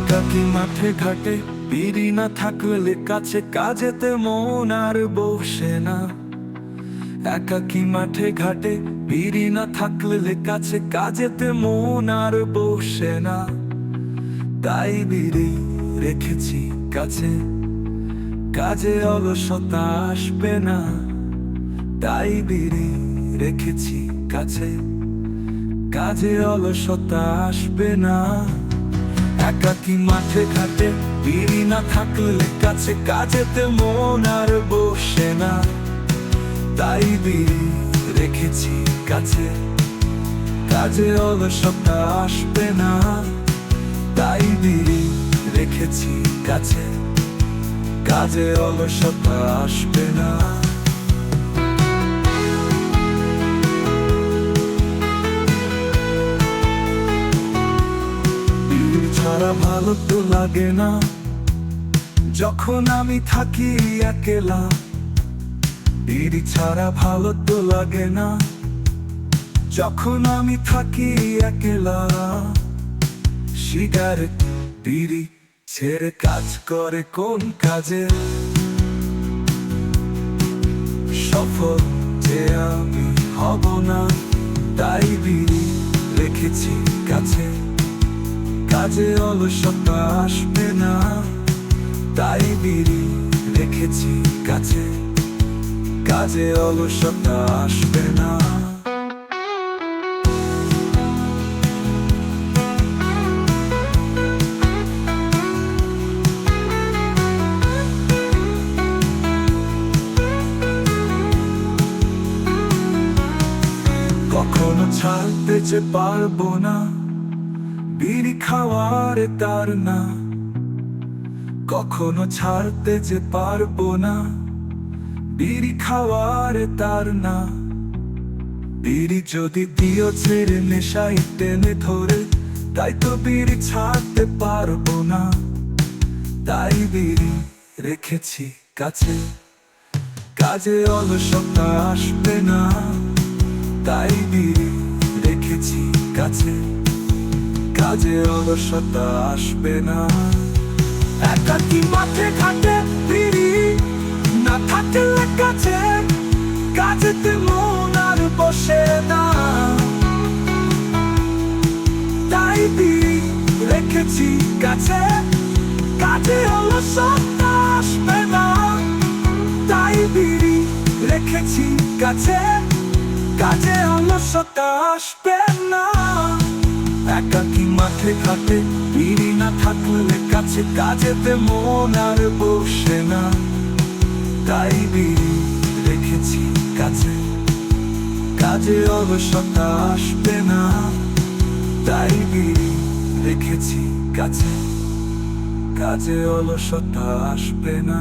একাকি মাঠে ঘাটে? বিড়ি না থাকলে কাছে কাজেতে মন আর বসে না। একাকি মাঠে ঘাটে? বিড়ি না থাকলে কাছে কাজেতে মন আর বসে না। তাই বিড়ি রেখেছি কাছে। কাজে অলসতা আসবে না। তাই বিড়ি রেখেছি কাছে। কাজে অলসতা আসবে না। একাকি মাঠে ঘাটে, বিড়ি না থাকলে কাছে কাজেতে মন আর বসে না। তাই বিড়ি রেখেছি কাছে, কাজে অলসতা আসবে না। তাই বিড়ি রেখেছি কাছে, কাজে অলসতা আসবে না। তো লাগে না। যখন আমি থাকি একেলা বিড়ি ছাড়া ভালো তো লাগে না। যখন আমি থাকি একেলা সিগারেট বিড়ি ছেড়ে কাজ করে কোন কাজে? সফল যে আমি হব না, তাই বিড়ি রেখেছি কাছে। কাজে অলসতা আসবে না। তাই বিড়ি রেখেছি কাছে। কাজে অলসতা আসবে না। কখনো ছাড়তে যে পারব না বিড়ি খাওয়ার তার না। কখনো ছাড়তে যে পারব না। বিড়ি খাওয়ার তার না। বিড়ি যদি দিও ছেড়ে নেশাই টেনে ধরে, তাই তো বিড়ি ছাড়তে পারব না। তাই বিড়ি রেখেছি কাছে। কাজে অলসতা আসবে না। তাই বিড়ি রেখেছি কাছে। কাজে অলসতা আসবে না। একাকি মাঠে ঘাটে বিড়ি না থাকলে কাছে কাজেতে মন আর বসে না। তাই রেখেছি কাছে, কাজে অলসতা আসবে না। তাই বিড়ি রেখেছি কাছে, কাজে অলসতা আসবে না। একাকি মাঠে ঘাটে বিড়ি না থাকলে কাছে কাজেতে মন আর বসে না। তাই বিড়ি রেখেছি কাছে কাজে অলসতা আসবে না। তাই বিড়ি রেখেছি কাছে কাজে অলসতা আসবে না।